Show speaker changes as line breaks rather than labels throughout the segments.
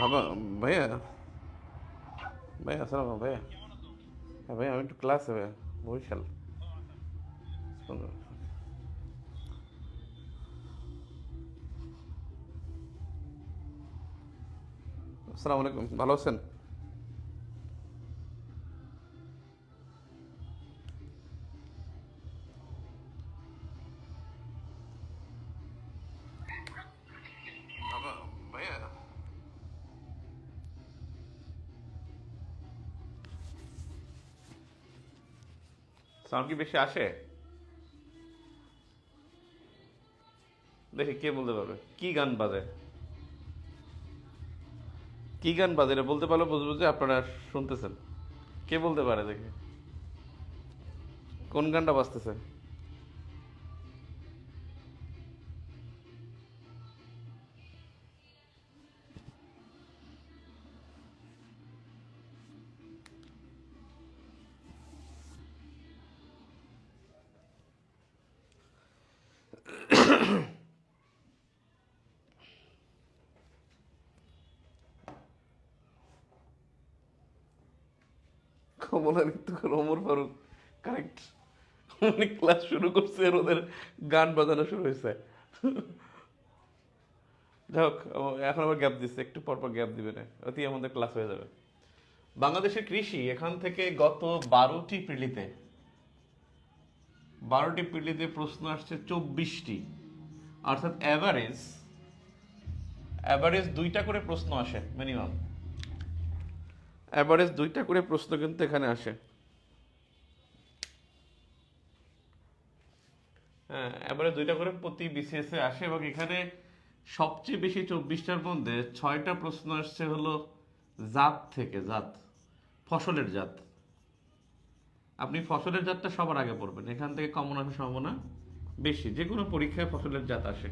বাবা ভাইয়া ভাইয়া আসসালাম ভাইয়া হ্যাঁ ভাইয়া আমি একটু ক্লাসে ভাইয়া বরিশাল আসসালামু আলাইকুম ভালো আছেন সাউন্ড কি বেশি আসে? দেখি কে বলতে পারবে? কি গান বাজে? কি গান বাজে এটা বলতে পারলে বুঝব যে আপনারা শুনতেছেন। কে বলতে পারে দেখি? কোন গানটা বাজতেছে? উনি ক্লাস শুরু করছে আর ওদের গান বাজানো শুরু হয়েছে। যাই হোক এখন আবার গ্যাপ দিচ্ছে, একটু পর পর গ্যাপ দিবে না। অতি আমাদের ক্লাস হয়ে যাবে। বাংলাদেশের কৃষি এখান থেকে গত বারোটি পিলিতে বারোটি পিলিতে প্রশ্ন আসছে চব্বিশটি। অর্থাৎ অ্যাভারেজ অ্যাভারেজ দুইটা করে প্রশ্ন আসে মিনিমাম অ্যাভারেজ দুইটা করে প্রশ্ন কিন্তু এখানে আসে। হ্যাঁ অ্যাভারেজ দুইটা করে প্রতি বিসিএস আসে এবং এখানে সবচেয়ে বেশি চব্বিশটার মধ্যে ছয়টা প্রশ্ন আসছে হলো জাত থেকে জাত ফসলের জাত। আপনি ফসলের জাতটা সবার আগে পড়বেন এখান থেকে কমন আসার সম্ভাবনা বেশি যে কোনো পরীক্ষায় ফসলের জাত আসে।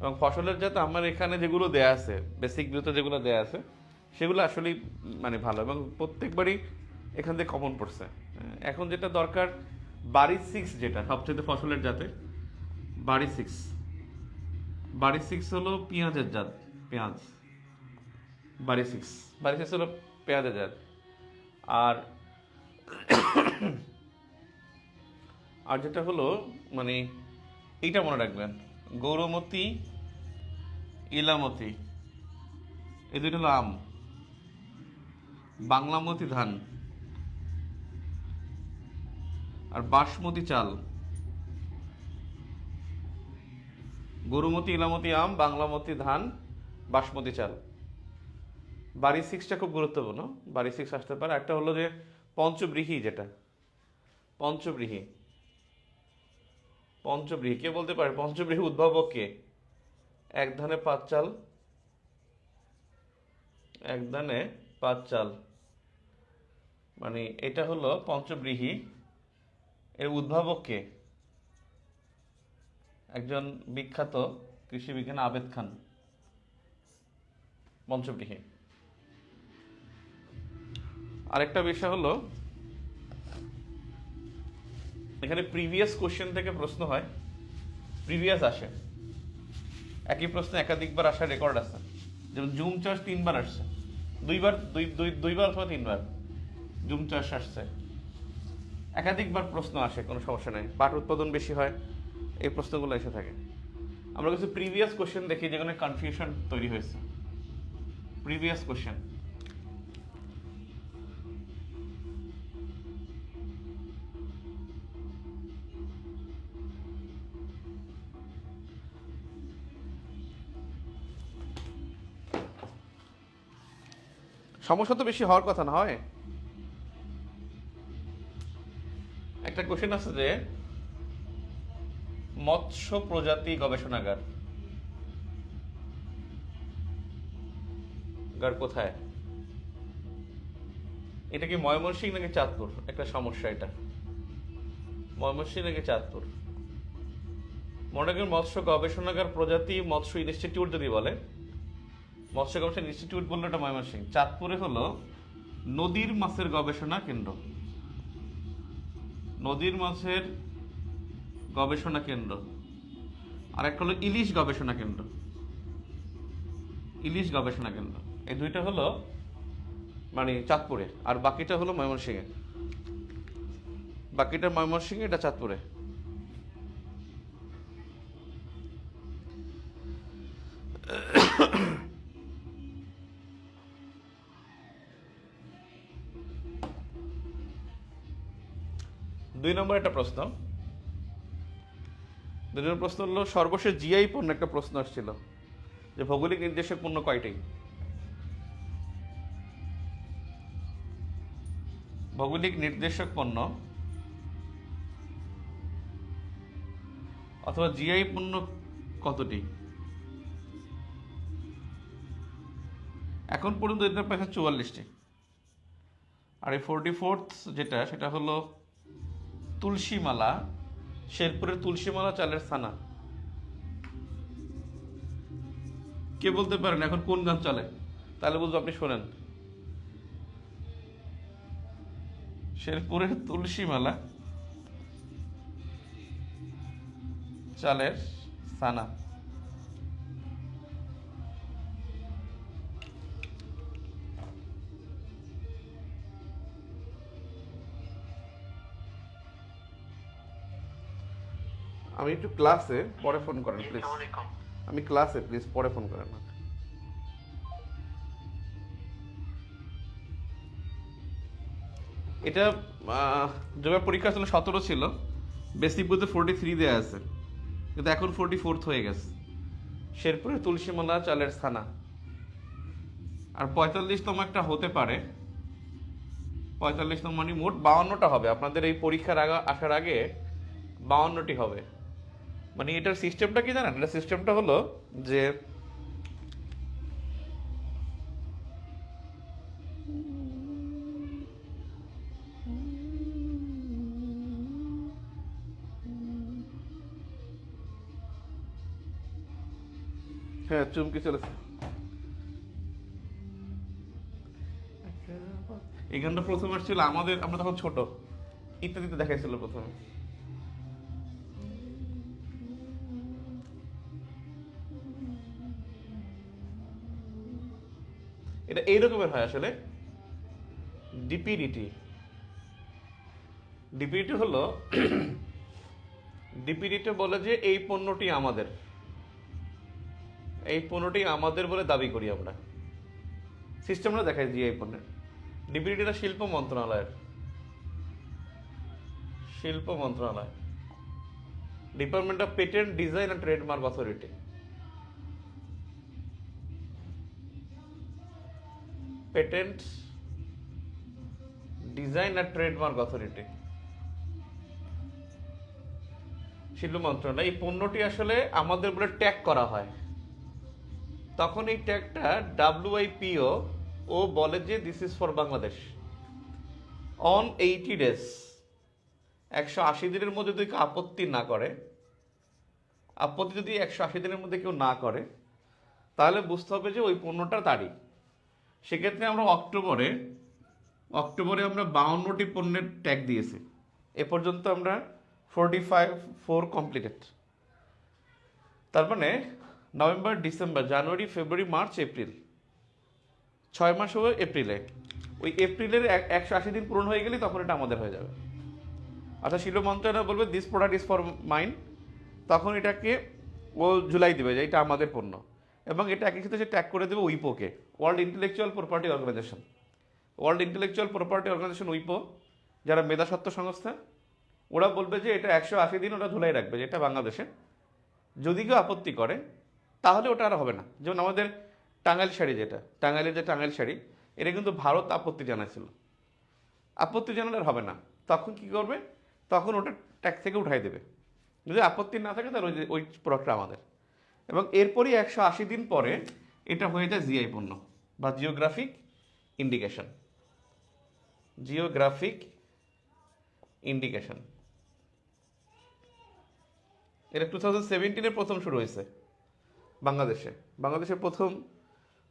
এবং ফসলের জাত আমার এখানে যেগুলো দেয়া আছে বেসিক ভিউতে যেগুলো দেয়া আছে সেগুলো আসলেই মানে ভালো এবং প্রত্যেকবারই এখান থেকে কমন পড়ছে। হ্যাঁ, এখন যেটা দরকার বাড়ির সিক্স যেটা সবচেয়ে ফসলের জাতে বাড়ি সিক্স বাড়ি সিক্স হলো পেঁয়াজের জাত, পেঁয়াজ। বাড়ি সিক্স বাড়ি সিক্স হলো পেঁয়াজের জাত। আর আর যেটা হলো মানে এইটা মনে রাখবেন, গৌরমতি, ইলামতি। এই দুটো হলো আম। বাংলামতি ধান। আর বাসমতি চাল। গরুমতি, ইলামতি, আম, বাংলামতি, ধান, বাসমতি, চাল। বাড়ি সিক্সটা খুব গুরুত্বপূর্ণ বাড়ি সিক্স আসতে পারে। একটা হলো যে পঞ্চব্রীহি যেটা, পঞ্চব্রীহি। পঞ্চব্রীহি, কে বলতে পারে? পঞ্চব্রীহি উদ্ভাবক কে? এক ধানে পাঁচ চাল, এক ধানে পাঁচ চাল। মানে এটা হলো পঞ্চব্রীহি, এর উদ্ভাবক কে? একজন বিখ্যাত কৃষি বিজ্ঞান আবেদ খান পঞ্চব্রীহি আরেকটা বিষয় হলো, এখানে প্রিভিয়াস কোশ্চেন থেকে প্রশ্ন হয় প্রিভিয়াস আসে। একই প্রশ্ন একাধিকবার আসার রেকর্ড আছে। যেমন জুম চাষ তিনবার আসছে। দুইবার, দুই দুই, দুইবার অথবা তিনবার জুম চাষ আসছে। একাধিকবার প্রশ্ন আসে, কোনো সমস্যা নেই। পাট উৎপাদন বেশি হয় এই প্রশ্নগুলো এসে থাকে। আমরা কিছু প্রিভিয়াস কোশ্চেন দেখি যেখানে কনফিউশন তৈরি হয়েছে। প্রিভিয়াস কোশ্চেন সমস্যা তো বেশি হওয়ার কথা না, হয়? একটা কোশ্চেন আছে যে মৎস্য প্রজাতি গবেষণাগার। গার কোথায়? এটা কি ময়মনসিংহ নাকি চাঁদপুর? একটা সমস্যা এটা। ময়মনসিংহ নাকি চাঁদপুর? মনে করেন মৎস্য গবেষণাগার প্রজাতি মৎস্য ইনস্টিটিউট যদি বলে, মৎস্য গবেষণা ইনস্টিটিউট বলল এটা ময়মনসিংহ। চাঁদপুরে হলো নদীর মাছের গবেষণা কেন্দ্র। নদীর মাছের গবেষণা কেন্দ্র। আর একটা হলো ইলিশ গবেষণা কেন্দ্র। ইলিশ গবেষণা কেন্দ্র। এই দুইটা হলো মানে চাঁদপুরে, আর বাকিটা হলো ময়মনসিংহে। বাকিটা ময়মনসিংহে, এটা চাঁদপুরে। দুই নম্বর একটা প্রশ্ন। নম্বর প্রশ্ন হলো, সর্বশেষ জিআই পণ্য একটা প্রশ্ন আসছিল যে ভৌগোলিক নির্দেশক পণ্য কয়টি? ভৌগোলিক নির্দেশক পণ্য অথবা জিআই পণ্য কতটি? এখন পর্যন্ত এদের পেয়েছে চুয়াল্লিশটি। আর এই ফোরটি ফোর্থ যেটা, সেটা হলো তুলসীমালা শেরপুরের তুলসীমালা চালের থানা কে বলতে পারেন এখন কোন গান চলে? তাহলে বুঝব আপনি শোনেন। শেরপুরের তুলসীমালা চালের সানা আমি একটু ক্লাসে পরে ফোন করেন প্লিজ আমি ক্লাসে প্লিজ পরে ফোন করেন। না এটা যোগের পরীক্ষা ছিল সতেরো ছিল। বেসিক বুঝতে ফোরটি থ্রি দেওয়া আছে। কিন্তু এখন ফোরটি ফোর্থ হয়ে গেছে। শেরপুরে তুলসীমালা চালের স্থানা আর পঁয়তাল্লিশ পঁয়তাল্লিশতম একটা হতে পারে। পঁয়তাল্লিশতম মানে মোট বাউন্নটা হবে। আপনাদের এই পরীক্ষার আগে আসার আগে বাউন্নটি হবে। মানে এটার সিস্টেমটা কি জানেন? এটা সিস্টেমটা হলো যে হ্যাঁ চুমকি চলেছে। এই প্রথম আসছিল আমাদের, আমরা তখন ছোট। ইত্যাদিতে দেখাইছিল প্রথমে। এটা এই রকমের হয় আসলে। ডিপিডিটি ডিপিডিটি হলো ডিপিডিটি বলে যে এই পণ্যটি আমাদের। এই পণ্যটি আমাদের বলে দাবি করি আমরা। সিস্টেমটা দেখাই দিয়ে এই পণ্যের। ডিপিডিটিটা শিল্প মন্ত্রণালয়ের। শিল্প মন্ত্রণালয়। Department of patent, design and trademark authority. Patent design R trademark authority শিল্প মন্ত্রণালয়, এই পণ্যটি আসলে আমাদের বলে ট্যাগ করা হয়। তখন এই ট্যাগটা ডাব্লিউআইপিও ও বলে যে this is for Bangladesh on eighty days একশো আশি দিনের মধ্যে যদি আপত্তি না করে, আপত্তি যদি একশো আশি দিনের মধ্যে কেউ না করে, তাহলে বুঝতে হবে যে ওই পণ্যটা তারই সেক্ষেত্রে আমরা অক্টোবরে অক্টোবরে আমরা বাউন্নটি পণ্যের ট্যাগ দিয়েছি। এ পর্যন্ত আমরা ফোরটি ফাইভ ফোর কমপ্লিটেড তার মানে November, December, January, February, March, April. ছয় মাস হবে এপ্রিলে। ওই এপ্রিলের এক- একশো আশি দিন পূরণ হয়ে গেলে তখন এটা আমাদের হয়ে যাবে। আচ্ছা শিল্প মন্ত্রণালয় বলবে this product is for mine তখন এটাকে ও জুলাই দেবে যে এটা আমাদের পণ্য। এবং এটা একই সাথে সে ট্যাগ করে দেবে উইপোকে World Intellectual Property Organization World Intellectual Property Organization উইপো, যারা মেধাস্বত্ব সংস্থা, ওরা বলবে যে এটা একশো আশি দিন ওরা ধুলাই রাখবে যে এটা বাংলাদেশে যদি কেউ আপত্তি করে, তাহলে ওটা আর হবে না। যেমন আমাদের টাঙ্গাইল শাড়ি যেটা, টাঙ্গাইলের যে টাঙ্গাইল শাড়ি, এটা কিন্তু ভারত আপত্তি জানাইছিল। আপত্তি জানালে আর হবে না। তখন কি করবে? তখন ওটা ট্যাক্স থেকে উঠাই দেবে। যদি আপত্তি না থাকে, তাহলে ওই প্রোডাক্টটা আমাদের। এবং এরপরই একশো আশি দিন পরে এটা হয়ে যায় জিআই পণ্য। বা জিওগ্রাফিক ইন্ডিকেশন জিওগ্রাফিক ইন্ডিকেশন এটা টু থাউজেন্ড সেভেন্টিনে প্রথম শুরু হয়েছে বাংলাদেশে। বাংলাদেশে প্রথম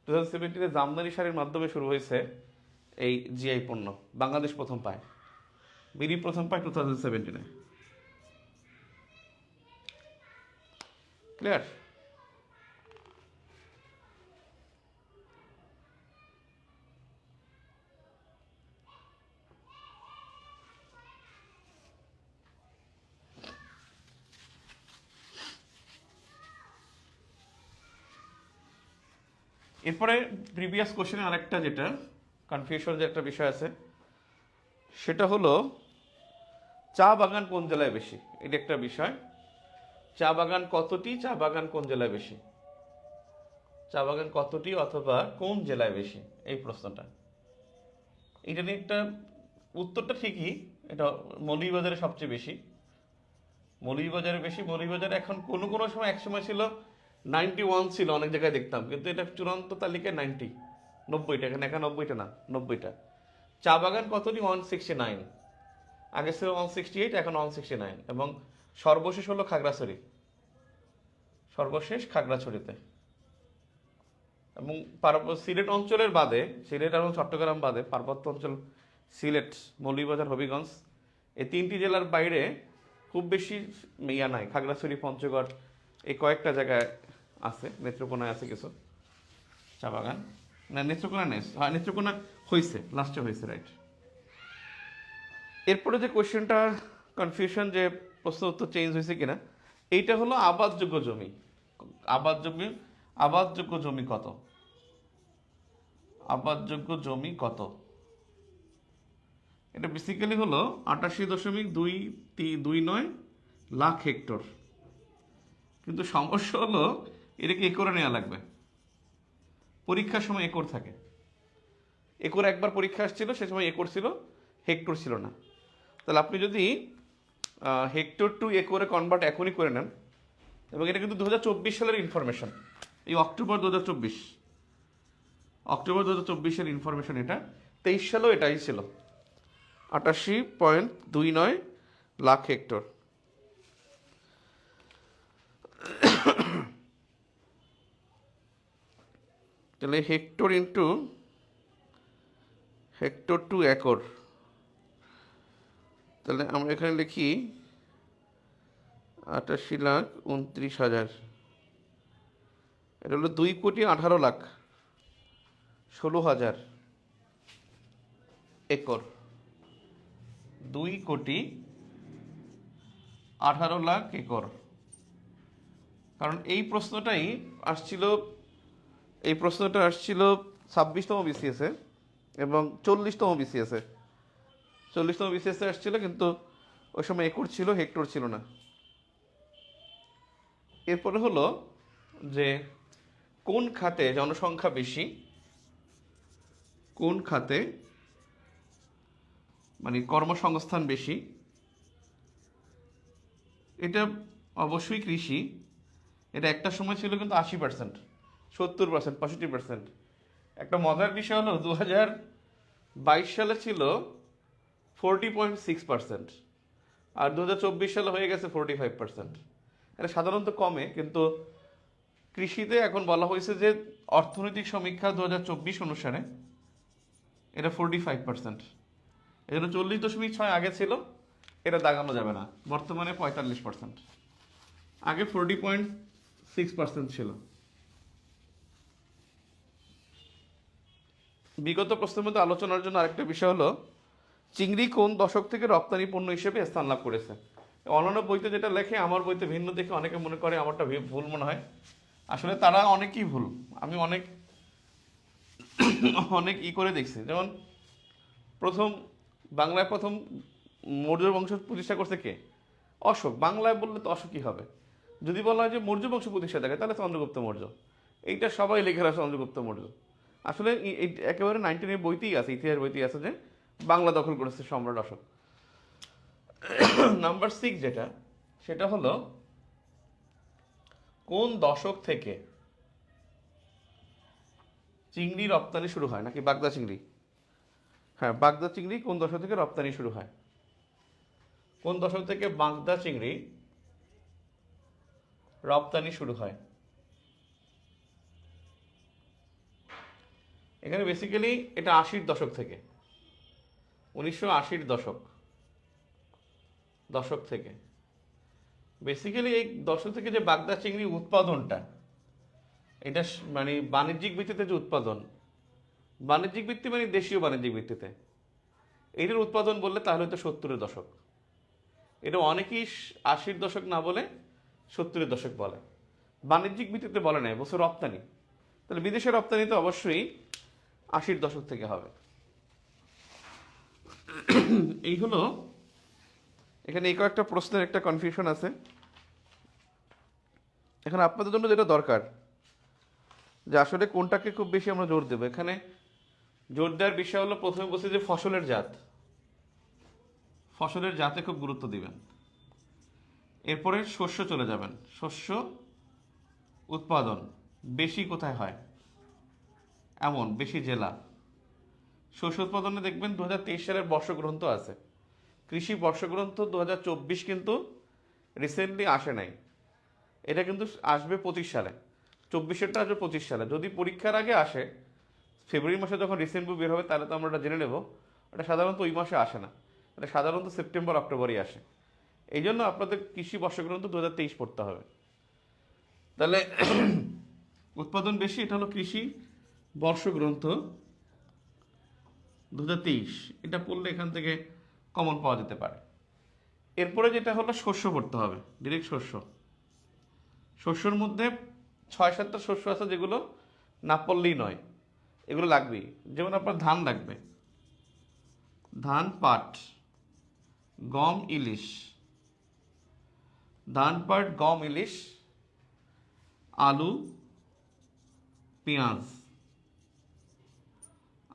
টু থাউজেন্ড সেভেন্টিনে জামদানি শাড়ির মাধ্যমে শুরু হয়েছে এই জিআই পণ্য। বাংলাদেশ প্রথম পায়। বিডি প্রথম পায় টু থাউজেন্ড সেভেন্টিনে ক্লিয়ার এরপরে প্রিভিয়াস কোশ্চেনে আরেকটা যেটা কনফিউশন যে একটা বিষয় আছে, সেটা হলো, চা বাগান কোন জেলায় বেশি? এটা একটা বিষয়। চা বাগান কতটি, চা বাগান কোন জেলায় বেশি? চা বাগান কতটি অথবা কোন জেলায় বেশি? এই প্রশ্নটা। এটা নিয়ে একটা উত্তরটা ঠিকই, এটা মৌলভীবাজারে সবচেয়ে বেশি। মৌলভীবাজারে বেশি, মৌলভীবাজারে এখন কোনো কোনো সময় এক সময় ছিল নাইনটি ওয়ান ছিল, অনেক জায়গায় দেখতাম। কিন্তু এটা চূড়ান্ত তালিকায় নাইনটি নব্বইটা, এখানে একানব্বইটা না, নব্বইটা। চা বাগান কতটি ওয়ান সিক্সটি নাইন আগে ছিল ওয়ান সিক্সটি এইট এখন ওয়ান সিক্সটি নাইন এবং সর্বশেষ হলো খাগড়াছড়ি। সর্বশেষ খাগড়াছড়িতে। এবং সিলেট অঞ্চলের বাদে, সিলেট এবং চট্টগ্রাম বাদে, পার্বত্য অঞ্চল, সিলেট, মৌলভীবাজার, হবিগঞ্জ, এই তিনটি জেলার বাইরে খুব বেশি ইয়া নাই। খাগড়াছড়ি, পঞ্চগড়, এই কয়েকটা জায়গায় আছে, নেত্রকোনায় আছে কিছু। চা বাগান। না, নেত্রকোনা নেই। হ্যাঁ নেত্রকোনা হয়েছে লাস্টে হয়েছে রাইট এরপরে যে কোয়েশ্চেনটা কনফিউশন যে প্রশ্ন উত্তর চেঞ্জ হয়েছে কিনা, এইটা হলো আবাদযোগ্য জমি। আবাদযোগ্য আবাদযোগ্য জমি কত? আবাদযোগ্য জমি কত? এটা বেসিক্যালি হলো আটাশি দশমিক দুই দুই নয় লাখ হেক্টর। কিন্তু সমস্যা হলো এটাকে একরে নেওয়া লাগবে। পরীক্ষার সময় একর থাকে। একর একবার পরীক্ষা আসছিল, সে সময় একর ছিল হেক্টর ছিল না। তাহলে আপনি যদি হেক্টর টু একরে কনভার্ট এখনই করে নেন, এবং এটা কিন্তু দু হাজার চব্বিশ সালের ইনফরমেশন এই অক্টোবর দু অক্টোবর দু হাজার ইনফরমেশন এটা। তেইশ সালেও এটাই ছিল। আটাশি পয়েন্ট দুই নয় লাখ হেক্টর। তাহলে hectare into hectare to acre. তাহলে আমরা এখানে লিখি আটাশি লাখ উনত্রিশ হাজার। এটা হলো দুই কোটি আঠারো লাখ ষোলো হাজার একর। দুই কোটি আঠারো লাখ একর। কারণ এই প্রশ্নটাই আসছিল এই প্রশ্নটা আসছিল ছাব্বিশতম বিসিএসে এবং চল্লিশতম বিসিএসে চল্লিশতম বিসিএসে আসছিল কিন্তু ওই সময় একর ছিল, হেক্টর ছিল না। এরপরে হলো যে কোন খাতে জনসংখ্যা বেশি? কোন খাতে মানে কর্মসংস্থান বেশি? এটা অবশ্যই কৃষি। এটা একটা সময় ছিল কিন্তু আশি পার্সেন্ট সত্তর পার্সেন্ট পঁয়ষট্টি পার্সেন্ট একটা মজার বিষয় হলো দু হাজার বাইশ সালে ছিল ফোরটি পয়েন্ট সিক্স পার্সেন্ট আর দু হাজার চব্বিশ সালে হয়ে গেছে ফোরটি ফাইভ পার্সেন্ট এটা সাধারণত কমে, কিন্তু কৃষিতে এখন বলা হয়েছে যে অর্থনৈতিক সমীক্ষা দু হাজার চব্বিশ অনুসারে এটা ফোরটি ফাইভ পার্সেন্ট এজন্য চল্লিশ দশমিক ছয় আগে ছিল, এটা দাগানো যাবে না। বর্তমানে পঁয়তাল্লিশ পার্সেন্ট আগে ফোরটি পয়েন্ট সিক্স পার্সেন্ট ছিল। বিগত প্রশ্নের মধ্যে আলোচনার জন্য আরেকটা বিষয় হলো, চিংড়ি কোন দশক থেকে রপ্তানি পণ্য হিসেবে স্থান লাভ করেছে? অন্যান্য বইতে যেটা লেখে, আমার বইতে ভিন্ন দেখে অনেকে মনে করে আমারটা ভুল মনে হয়। আসলে তারা অনেকই ভুল। আমি অনেক অনেক ই করে দেখছি। যেমন, প্রথম, বাংলায় প্রথম মৌর্য বংশ প্রতিষ্ঠা করছে কে? অশোক। বাংলায় বললে তো অশোকই হবে। যদি বলা হয় যে মৌর্য বংশ প্রতিষ্ঠা থাকে, তাহলে চন্দ্রগুপ্ত মৌর্য। এইটা সবাই লিখে রাখে চন্দ্রগুপ্ত মৌর্য। আসলে একেবারে নাইনটিনের বইতেই আছে, ইতিহাস বইতেই আছে যে বাংলা দখল করেছে সম্রাট অশোক। নাম্বার সিক্স যেটা, সেটা হলো, কোন দশক থেকে চিংড়ি রপ্তানি শুরু হয়? নাকি বাগদা চিংড়ি? হ্যাঁ বাগদা চিংড়ি কোন দশক থেকে রপ্তানি শুরু হয়? কোন দশক থেকে বাগদা চিংড়ি রপ্তানি শুরু হয়? এখানে বেসিক্যালি এটা আশির দশক থেকে। উনিশশো আশির দশক। দশক থেকে। বেসিক্যালি এই দশক থেকে যে বাগদা চিংড়ি উৎপাদনটা, এটা মানে বাণিজ্যিক ভিত্তিতে যে উৎপাদন, বাণিজ্যিক ভিত্তি মানে দেশীয় বাণিজ্যিক ভিত্তিতে। এটার উৎপাদন বললে তাহলে তো সত্তরের দশক। এটা অনেকেই আশির দশক না বলে সত্তরের দশক বলে। বাণিজ্যিক ভিত্তিতে বলে নাই বছর রপ্তানি। তাহলে বিদেশে রপ্তানি তো অবশ্যই আশির দশক থেকে হবে। এই হলো, এখানে এই কয়েকটা প্রশ্নের একটা কনফিউশন আছে। এখন আপনাদের জন্য যেটা দরকার, যে আসলে কোনটাকে খুব বেশি আমরা জোর দেবো? এখানে জোর দেওয়ার বিষয় হলো প্রথমে বলছি যে ফসলের জাত। ফসলের জাতে খুব গুরুত্ব দিবেন। এরপরে শস্য চলে যাবেন। শস্য উৎপাদন বেশি কোথায় হয়? এমন, বেশি জেলা। শস্য উৎপাদনে দেখবেন দু হাজার তেইশ সালের বর্ষগ্রন্থ আছে। কৃষি বর্ষগ্রন্থ দু হাজার চব্বিশ কিন্তু রিসেন্টলি আসে নাই। এটা কিন্তু আসবে পঁচিশ সালে। চব্বিশেরটা আসবে পঁচিশ সালে। যদি পরীক্ষার আগে আসে, ফেব্রুয়ারি মাসে যখন রিসেন্ট বুক বের হবে, তাহলে তো আমরা এটা জেনে নেব। এটা সাধারণত ওই মাসে আসে না। এটা সাধারণত সেপ্টেম্বর, অক্টোবরই আসে। এই জন্য আপনাদের কৃষি বর্ষগ্রন্থ দু হাজার তেইশ পড়তে হবে। তাহলে উৎপাদন বেশি, এটা হলো কৃষি। বর্ষগ্রন্থ দু হাজার তেইশ এটা পড়লে এখান থেকে কমন পাওয়া যেতে পারে। এরপরে যেটা হলো শস্য পড়তে হবে ডিরেক্ট শস্য। শস্যর মধ্যে ছয় সাতটা শস্য আছে যেগুলো না পড়লেই নয়। এগুলো লাগবেই। যেমন আপনার ধান লাগবে। ধান, পাট, গম, ইলিশ। ধান, পাট, গম, ইলিশ, আলু, পেঁয়াজ।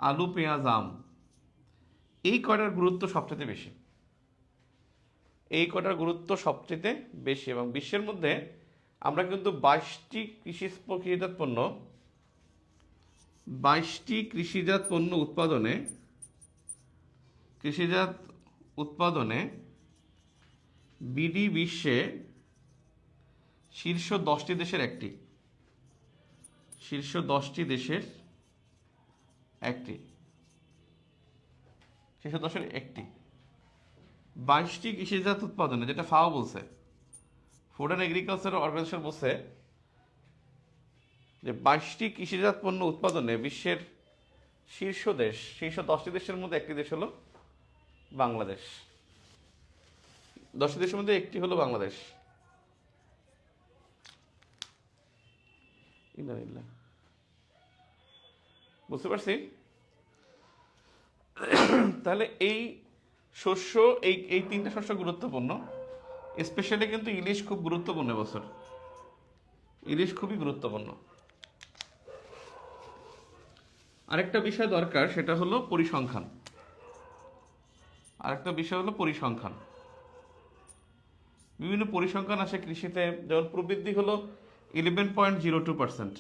আলু, পেঁয়াজ, আম। এই কয়টার গুরুত্ব সবচেয়ে বেশি? এই কয়টার গুরুত্ব সবচেয়ে বেশি এবং বিশ্বের মধ্যে আমরা কিন্তু বাইশটি কৃষি প্রক্রিয়াজাত পণ্য, বাইশটি কৃষিজাত পণ্য উৎপাদনে, কৃষিজাত উৎপাদনে বিডি বিশ্বে শীর্ষ দশটি দেশের একটি। শীর্ষ দশটি দেশের একটি। দশের একটি। বাইশটি কৃষিজাত উৎপাদনে, যেটা ফাও বলছে ফুড অ্যান্ড এগ্রিকালচার অর্গানাইজেশন বলছে যে বাইশটি কৃষিজাত পণ্য উৎপাদনে বিশ্বের শীর্ষ দেশ, শীর্ষ দশটি দেশের মধ্যে একটি দেশ হলো বাংলাদেশ। দশটি দেশের মধ্যে একটি হলো বাংলাদেশ। বুঝতে পারছি? তাহলে এই শস্য, এই এই তিনটা শস্য গুরুত্বপূর্ণ। স্পেশালি কিন্তু ইলিশ খুব গুরুত্বপূর্ণ এবছর। ইলিশ খুবই গুরুত্বপূর্ণ। আরেকটা বিষয় দরকার, সেটা হলো পরিসংখ্যান। আরেকটা বিষয় হলো পরিসংখ্যান। বিভিন্ন পরিসংখ্যান আসে কৃষিতে, যেমন প্রবৃদ্ধি হলো eleven point zero two percent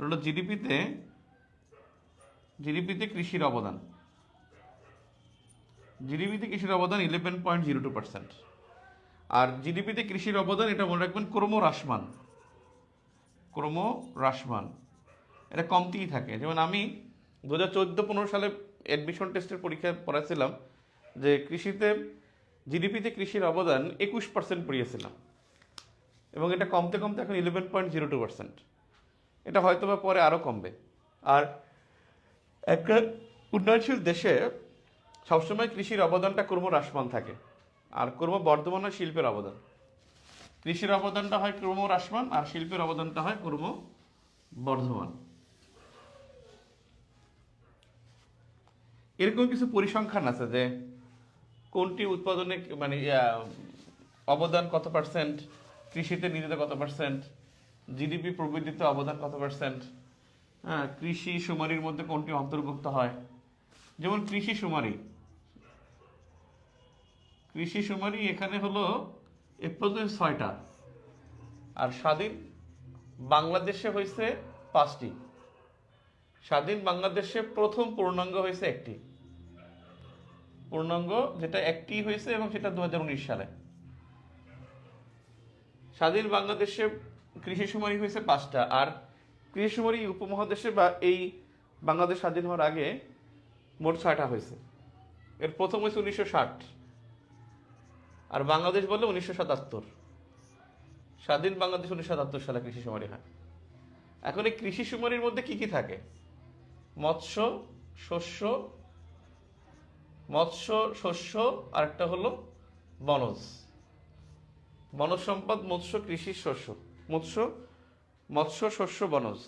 হলো জিডিপিতে জিডিপিতে কৃষির অবদান। জিডিপিতে কৃষির অবদান eleven point zero two percent আর জিডিপিতে কৃষির অবদান, এটা মনে রাখবেন ক্রমহ্রাসমান ক্রমহ্রাসমান এটা কমতেই থাকে। যেমন আমি দু হাজার চোদ্দ পনেরো সালে অ্যাডমিশন টেস্টের পরীক্ষায় পড়াছিলাম যে কৃষিতে, জিডিপিতে কৃষির অবদান একুশ পার্সেন্ট পড়িয়েছিলাম। এবং এটা কমতে কমতে এখন eleven point zero two percent এটা হয়তো বা পরে আরও কমবে। আর একটা উন্নয়নশীল দেশে সবসময় কৃষির অবদানটা ক্রমহ্রাসমান থাকে। আর ক্রমবর্ধমান হয় শিল্পের অবদান। কৃষির অবদানটা হয় ক্রমহ্রাসমান আর শিল্পের অবদানটা হয় ক্রম বর্ধমান। এরকম কিছু পরিসংখ্যান আছে যে, কোনটি উৎপাদনে মানে অবদান কত পার্সেন্ট কৃষিতে নিজেদের কত পার্সেন্ট জিডিপি প্রবৃদ্ধিতে অবদান কত পার্সেন্ট হ্যাঁ কৃষি সুমারির মধ্যে কোনটি অন্তর্ভুক্ত হয়? যেমন কৃষি সুমারি। কৃষি সুমারি এখানে হলো এ ছয়টা। আর স্বাধীন বাংলাদেশে হয়েছে পাঁচটি। স্বাধীন বাংলাদেশে প্রথম পূর্ণাঙ্গ হয়েছে একটি। পূর্ণাঙ্গ যেটা একটি হয়েছে এবং সেটা দু হাজার উনিশ সালে। স্বাধীন বাংলাদেশে কৃষি সুমারি হয়েছে পাঁচটা। আর কৃষি সুমারি উপমহাদেশে বা এই বাংলাদেশ স্বাধীন হওয়ার আগে মোট ছয়টা হয়েছে। এর প্রথম হয়েছে উনিশশো ষাট। আর বাংলাদেশ বলে উনিশশো সাতাত্তর। স্বাধীন বাংলাদেশ উনিশশো সাতাত্তর সালে কৃষি সুমারি হয়। এখন এই কৃষি সুমারির মধ্যে কি কি থাকে? মৎস্য, শস্য মৎস্য, শস্য আর একটা হলো বনজ। বনজ সম্পদ, মৎস্য, কৃষি, শস্য। মৎস্য মৎস্য, শস্য, বনজ।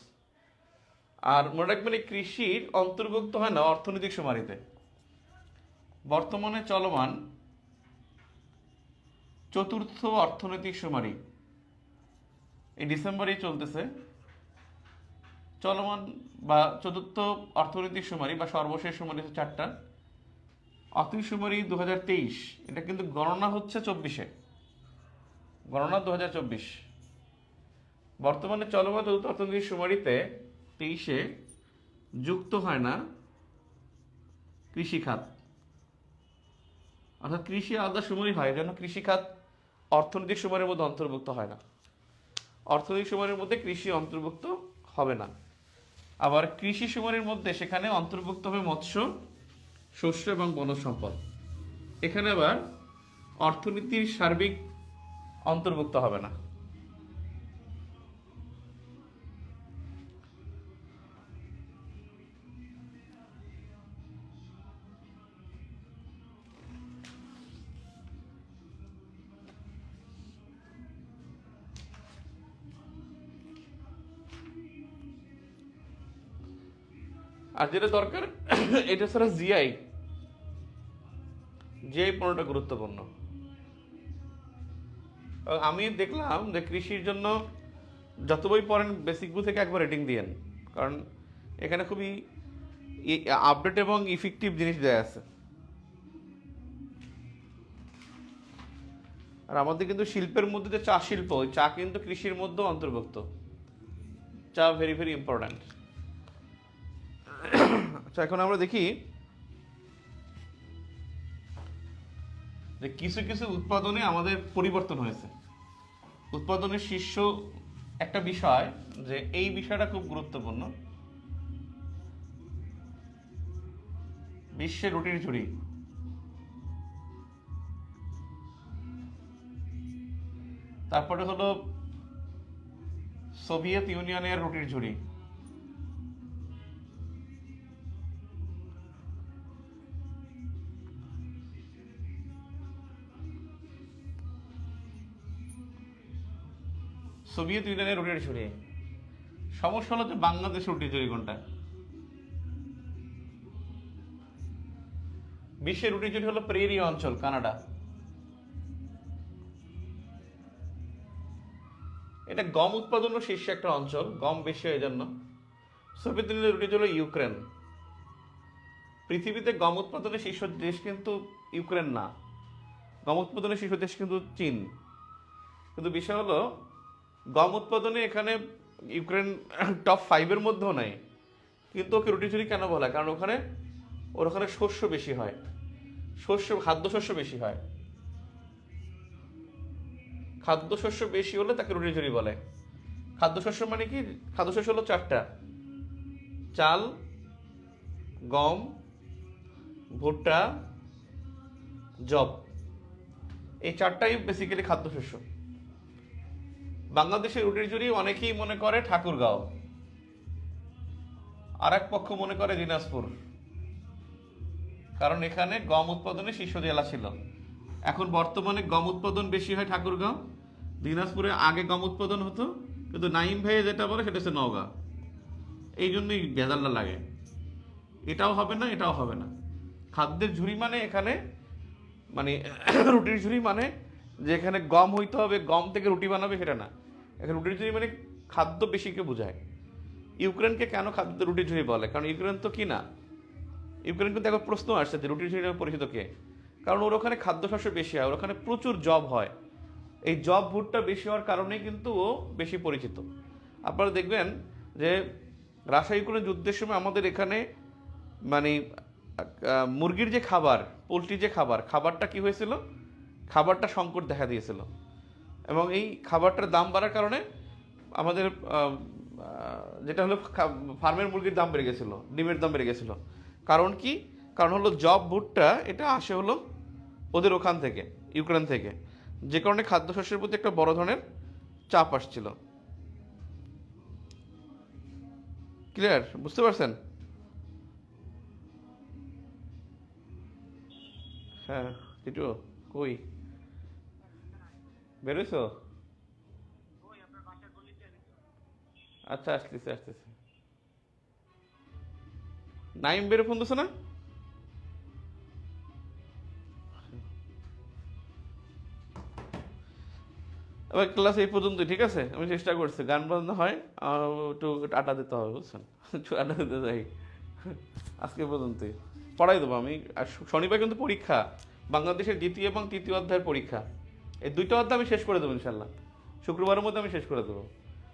আর মনে রাখবেন এই কৃষির অন্তর্ভুক্ত হয় না অর্থনৈতিক সুমারিতে বর্তমানে চলমান চতুর্থ অর্থনৈতিক সুমারি এই ডিসেম্বরেই চলতেছে। চলমান বা চতুর্থ অর্থনৈতিক সুমারি বা সর্বশেষ সুমারি হচ্ছে চারটা। অর্থনৈতিক সুমারি দু হাজার তেইশ, এটা কিন্তু গণনা হচ্ছে চব্বিশে। গণনা দু হাজার চব্বিশ। বর্তমানে চলমান চতুর্থ অর্থনৈতিক সুমারিতে তেইশে যুক্ত হয় না কৃষিখাত অর্থাৎ কৃষি আলাদা সুমারি হয় যেন কৃষিখাত অর্থনৈতিক সময়ের মধ্যে অন্তর্ভুক্ত হয় না। অর্থনৈতিক সময়ের মধ্যে কৃষি অন্তর্ভুক্ত হবে না। আবার কৃষি সময়ের মধ্যে সেখানে অন্তর্ভুক্ত হবে মৎস্য, শস্য এবং বনজ সম্পদ এখানে আবার অর্থনীতির সার্বিক অন্তর্ভুক্ত হবে না। আর যেটা দরকার, এটা ছাড়া জিআই জিআই পণ্যটা গুরুত্বপূর্ণ। আমি দেখলাম যে কৃষির জন্য যত বই পড়েন বেসিক বই থেকে একবার রেটিং দিয়েন। কারণ এখানে খুবই আপডেট এবং ইফেক্টিভ জিনিস দেয়া আছে। আর আমাদের কিন্তু শিল্পের মধ্যে যে চা শিল্প চা কিন্তু কৃষির মধ্যেও অন্তর্ভুক্ত। চা ভেরি ভেরি ইম্পর্ট্যান্ট আচ্ছা এখন আমরা দেখি যে কিছু কিছু উৎপাদনে আমাদের পরিবর্তন হয়েছে। উৎপাদনের শীর্ষ একটা বিষয় যে এই বিষয়টা খুব গুরুত্বপূর্ণ। বিশ্বের রুটির ঝুড়ি। তারপরে হলো সোভিয়েত ইউনিয়নের রুটির ঝুড়ি। সোভিয়েত ইউনিয়নের রুটির ঝুড়ি সমস্যা হলো যে বাংলাদেশের রুটির ঝুড়ি কোনটা? বিশ্বের রুটির ঝুড়ি হলো প্রেরি অঞ্চল, কানাডা। এটা গম উৎপাদনের শীর্ষে একটা অঞ্চল, গম বেশি এই জন্য সোভিয়েত ইউনিয়নের রুটি হলো ইউক্রেন। পৃথিবীতে গম উৎপাদনের শীর্ষ দেশ কিন্তু ইউক্রেন না। গম উৎপাদনের শীর্ষ দেশ কিন্তু চীন। কিন্তু বিষয় হলো গম উৎপাদনে এখানে ইউক্রেন টপ ফাইভের মধ্যেও নাই। কিন্তু ওকে রুটি চুরি কেন বলা? কারণ ওখানে, ওর ওখানে শস্য বেশি হয়। শস্য খাদ্যশস্য বেশি হয়। খাদ্যশস্য বেশি হলে তাকে রুটি ঝুরি বলে। খাদ্যশস্য মানে কি? খাদ্যশস্য হলো চারটা। চাল, গম, ভুট্টা, জব। এই চারটাই বেসিক্যালি খাদ্যশস্য বাংলাদেশের রুটির জুড়ি অনেকেই মনে করে ঠাকুরগাঁও। আর এক পক্ষ মনে করে দিনাজপুর। কারণ এখানে গম উৎপাদনে শীর্ষ জেলা ছিল। এখন বর্তমানে গম উৎপাদন বেশি হয় ঠাকুরগাঁও। দিনাজপুরে আগে গম উৎপাদন হতো, কিন্তু নাইম ভাইয়ে যেটা বলে সেটা হচ্ছে নওগাঁ। এই জন্যই ভেজালটা লাগে। এটাও হবে না, এটাও হবে না। খাদ্যের ঝুড়ি মানে এখানে মানে রুটির ঝুড়ি মানে যে এখানে গম হইতে হবে, গম থেকে রুটি বানাবে সেটা না। এখানে রুটির ঝুড়ি মানে খাদ্য বেশিকে বোঝায়। ইউক্রেনকে কেন খাদ্য রুটির ঝুড়ি বলে? কারণ ইউক্রেন তো কি না? ইউক্রেন কিন্তু এখন প্রশ্ন আসছে যে রুটির ঝুড়ি নামে পরিচিত কে? কারণ ওর ওখানে খাদ্যশস্য বেশি হয়, ওর ওখানে প্রচুর জব হয়। এই জব ভুট্টা বেশি হওয়ার কারণেই কিন্তু ও বেশি পরিচিত। আপনারা দেখবেন যে রাশিয়া ইউক্রেন যুদ্ধের সময় আমাদের এখানে মানে মুরগির যে খাবার, পোলট্রির যে খাবার, খাবারটা কি হয়েছিল? খাবারটা সংকট দেখা দিয়েছিল। এবং এই খাবারটার দাম বাড়ার কারণে আমাদের যেটা হলো ফার্মের মুরগির দাম বেড়ে গেছিল, ডিমের দাম বেড়ে গেছিল। কারণ কি? কারণ হলো জব ভুট্টা, এটা আসে হলো ওদের ওখান থেকে, ইউক্রেন থেকে। যে কারণে খাদ্যশস্যের প্রতি একটা বড় ধরনের চাপ আসছিল। ক্লিয়ার বুঝতে পারছেন? হ্যাঁ টিটু, কই? বেরোইছো? আচ্ছা আসতেছে আসতেছে। নাইম বেড়ে ফোন দিছো না? এবার ক্লাস এই পর্যন্ত ঠিক আছে? আমি চেষ্টা করছি গান বাজনা হয় একটু আটা দিতে হবে বুঝছেন? একটু আটা দিতে যাই। আজকে পর্যন্তই। পড়াই দেবো আমি। আর শনিবার কিন্তু পরীক্ষা বাংলাদেশের দ্বিতীয় এবং তৃতীয় অধ্যায়ের পরীক্ষা। এই দুইটা অধ্যায় আমি শেষ করে দেবো ইনশাল্লাহ শুক্রবারের মধ্যে আমি শেষ করে দেবো।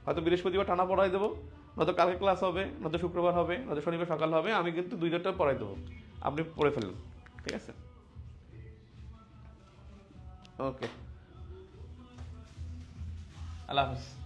হয়তো বৃহস্পতিবার টানা পড়াই দেবো, নয়তো কালকে ক্লাস হবে, নয়তো শুক্রবার হবে, নয়তো শনিবার সকাল হবে, আমি কিন্তু দুইটা পড়াই দেবো। আপনি পড়ে ফেলুন, ঠিক আছে? ওকে। আল্লাহ হাফিজ।